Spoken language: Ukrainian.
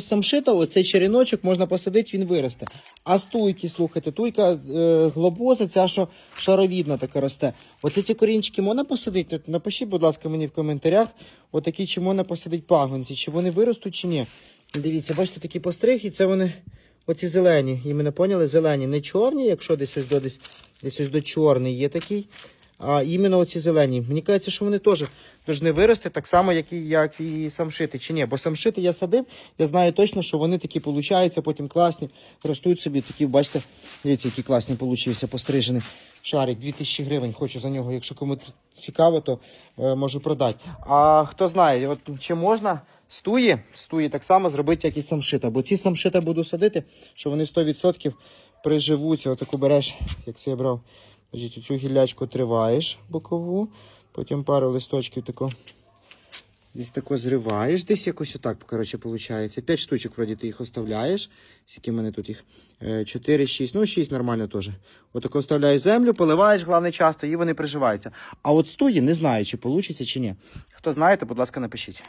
самшита, оцей череночок можна посадити, він виросте. А стуйки, слухайте, туйка е, глобоза, ця що шаровідна така росте. Оце ці корінчики можна посадити? Напишіть, будь ласка, мені в коментарях, отакі, чи можна посадити пагонці, чи вони виростуть, чи ні. Дивіться, бачите, такі постриг, і це вони, оці зелені, іменно поняли? Зелені, не чорні, якщо десь ось до десь, десь ось до чорний є такий. А іменно оці зелені. Мені кажеться, що вони теж повинні вирости так само, як і, як і самшити, чи ні? Бо самшити я садив, я знаю точно, що вони такі получаються, потім класні, ростуть собі, такі, бачите, дивіться, які класні получився, пострижений шарик. 2000 гривень хочу за нього. Якщо кому цікаво, то е, можу продати. А хто знає, от чи можна стуї, стуї так само зробити, як і самшита. Бо ці самшита буду садити, що вони 100% приживуться. Отаку береш, як це я брав. Значить, цю гіллячку триваєш бокову, потім пару листочків тако. Десь тако зриваєш, десь якось отак, коротше, виходить. П'ять штучок, вроді, ти їх оставляєш. Скільки в мене тут їх? 4, 6, ну 6 нормально теж. Отако вставляєш землю, поливаєш, головне часто, і вони приживаються. А от стуї не знаю, чи вийде, чи ні. Хто знає, то, будь ласка, напишіть.